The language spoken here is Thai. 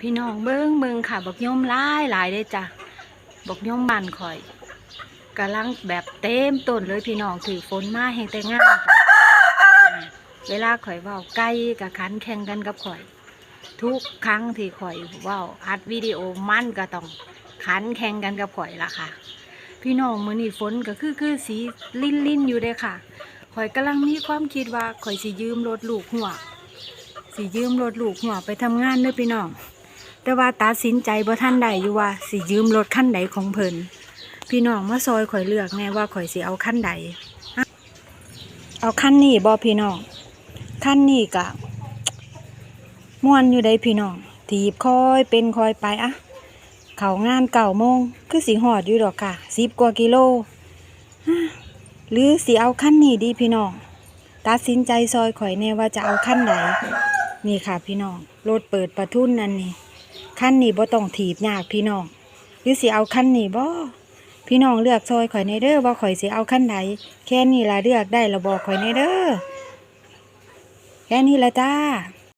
พี่น้องเบิ้งเบิ้งค่ะบอกย่อมหลายหลายเลยจ้ะบอกย่อมบันข่อยกำลังแบบเต็มต้นเลยพี่น้องถือฝนมาแห่งแต่งานเวลาข่อยว้าใกล้กับขันแข่งกันกับข่อย ทุกครั้งที่ข่อยว้าอัดวิดีโอมันก็ต้องขันแข่งกันกับข่อยละค่ะ พี่น้องมือนี้ฝนก็คือคือสีลิ่นลิ่นอยู่เด้ค่ะข่อยกำลังมีความคิดว่าข่อยสิยืมรถลูกหัวสิยืมรถลูกหัวไปทำงานเด้อพี่น้อง แต่ว่าตัดสินใจบ่ทันใดอยู่ว่าสิยืมรถคันใดของเพิ่นพี่น้องมาซอยข่อยเลือกแน่ว่าข่อยสิเอาคันใดเอาคันนี้บ่พี่น้องคันนี้กะม่วนอยู่ใดพี่น้องถีบคอยเป็นคอยไปอะเขางานเก่าโมงคือสิหอดอยู่ดอกค่ะสิบกว่ากิโลหรือสิเอาคันนี้ดีพี่น้องตัดสินใจซอยข่อยแน่ว่าจะเอาคันใดนี่ค่ะพี่น้องรถเปิดประทุนนั่นนี่ ขั้นนี้บ่ต้องถีบยากพี่น้องหรือสิเอาขั้นนี้บ่พี่น้องเลือกซอยข่อยในเด้อว่าข่อยสิเอาขั้นใดแค่นี้ละเลือกได้ละบอกข่อยในเด้อแค่นี้ละจ้า